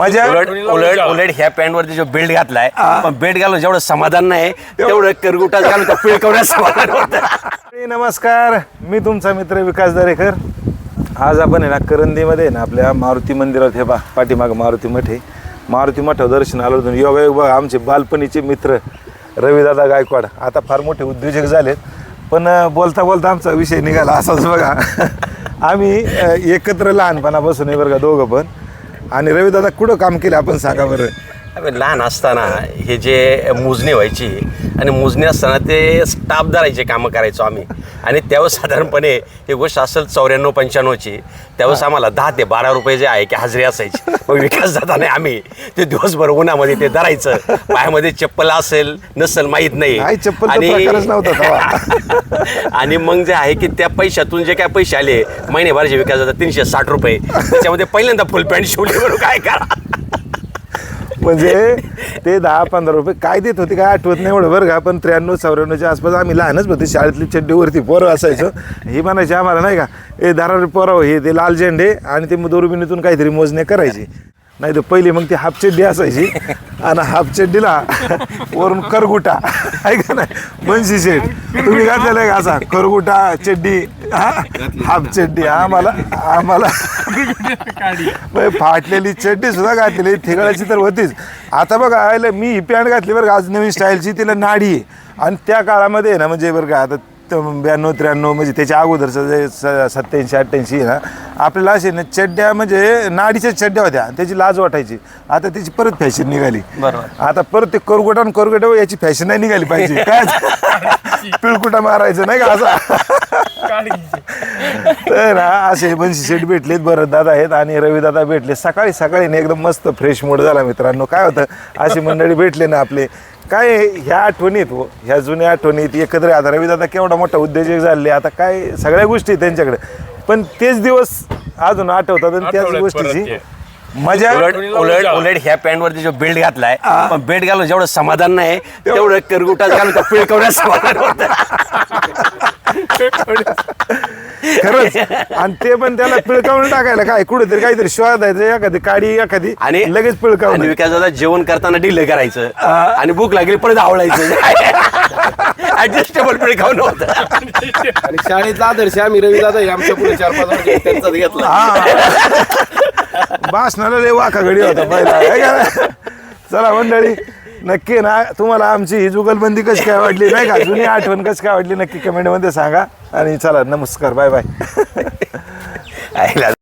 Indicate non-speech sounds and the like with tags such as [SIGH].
माझ्या उलट उलट उलट ह्या पॅन्ट वरती जो बेल्ट घातलाय पण बेल्ट घालून जेवढं समाधान नाही तेवढं करगुटा घालून त्या पिळकवण्यात समाधान होतं. नमस्कार. मी तुमचा मित्र विकास दरेकर. आज आपण आहे ना करंदीमध्ये आहे ना आपल्या मारुती मंदिरात हे बा पाठीमागं मारुती मठ आहे. मारुती मठावर दर्शन आलो होतो. योगा योग बघा आमचे बालपणीचे मित्र रविदादा गायकवाड आता फार मोठे उद्योजक झालेत. पण अं, बोलता बोलता आमचा विषय निघाला असाच बघा. आम्ही अं, एकत्र लहानपणापासून आहे बरं का दोघं पण. आणि रवीदादा कुठं काम केलं आपण सांगा बरं? लहान असताना हे जे मोजणी व्हायची आणि मोजणी असताना ते स्टाफ धरायचे कामं करायचो आम्ही. आणि त्यावेळेस साधारणपणे ही गोष्ट असेल चौऱ्याण्णव पंच्याण्णवची. त्यावेळेस आम्हाला दहा ते बारा रुपये जे आहे की हजेरी असायची. मग विकास जाताना आम्ही ते दिवसभर उन्हामध्ये ते धरायचं. पायामध्ये चप्पल असेल नसेल माहीत नाही. [LAUGHS] आणि मग जे आहे की त्या पैशातून जे काय पैसे आले महिनेभराचे विकास जातात तीनशे साठ रुपये. त्याच्यामध्ये पहिल्यांदा फुल पॅन्ट शिवली बरोबर काय करा? म्हणजे ते दहा पंधरा रुपये काय देत होते काय आठवत नाही एवढं बरं का पण त्र्याण्णव चौऱ्याण्णवच्या आसपास आम्ही लहानच होते शाळेतली चड्डीवरती पोरं असायचो. हे म्हणायचे आम्हाला नाही का ए दारा पोराव हे ते लाल झेंडे आणि ते दुर्बिणीतून काहीतरी मोजणे करायचे. नाही तर पहिली मग ती हाफ चड्डी असायची आणि हाफ चड्डीला वरून करगुटा आहे का नाही मनशी शेट तुम्ही घातलेलं आहे का असा करगुटा चड्डी? हाफ चड्डी. आम्हाला आम्हाला म्हणजे फाटलेली चड्डी सुद्धा घातलेली थिगळाची तर होतीच. आता बघा आयला मी ही पॅन्ट घातली बरं का आज नवीन स्टाईलची. तिला नाडी आहे. आणि त्या काळामध्ये आहे ना म्हणजे बरं का आता ब्याण्णव त्र्याण्णव म्हणजे त्याच्या अगोदरचं जे स- सत्याऐंशी अठ्ठ्याऐंशी आहे ना आपल्याला असे ना चड्ड्या म्हणजे नाडीच्या चड्ड्या होत्या. त्याची लाज वाटायची. आता त्याची परत फॅशन निघाली. बरोबर. आता परत ते करगोटा आणि करगोटा याची फॅशन नाही निघाली पाहिजे. काय? [LAUGHS] पिळकुटा मारायचं नाही का असा? तर असे बनशी शेट भेटलेत बरं दादा आहेत आणि रवी दादा भेटले. सकाळी सकाळी ना एकदम मस्त फ्रेश मूड झाला मित्रांनो. काय होतं अशी मंडळी भेटले ना आपले. काय ह्या आठवणीत हो ह्या जुन्या आठवणीत एकत्र आता रवी दादा केवढा मोठा उद्योजक झाले आता काय सगळ्या गोष्टी आहेत त्यांच्याकडे. पण तेच दिवस अजून आठवतात आणि त्याच आठवल्यात परत गोष्टीची ते. मजा उलट उलट उलट ह्या पॅन्ट वरती जो बेल्ट घातलाय पण बेल्ट घालून जेवढं समाधान नाही तेवढं करगुटा घालून त्या पिळकवण्यात समाधान होतं. [LAUGHS] [LAUGHS] खरंच. आणि ते पण त्याला पिळकावून टाकायला काय कुठेतरी काहीतरी शोधायचं एखादी काडी एखादी आणि लगेच पिळकावून आणि विकास दादा जेवण करताना डिले करायचं. आणि भूक लागली परत आवडायचं. [LAUGHS] ऍडजस्टेबल पिळकावून होतं. आणि शाळेतला आदर्श आम्ही रवी दादा आमच्या पुढे चार पाच वर्ष त्यांचाच घेतला. भाषणाला लय वाका घडी होता पहिला. है का? नाही? चला मंडळी नक्की ना तुम्हाला आमची ही जुगलबंदी कशी काय वाटली नाही का? जुनी आठवण कशी काय वाटली नक्की कमेंटमध्ये सांगा. आणि चला नमस्कार बाय [LAUGHS] बाय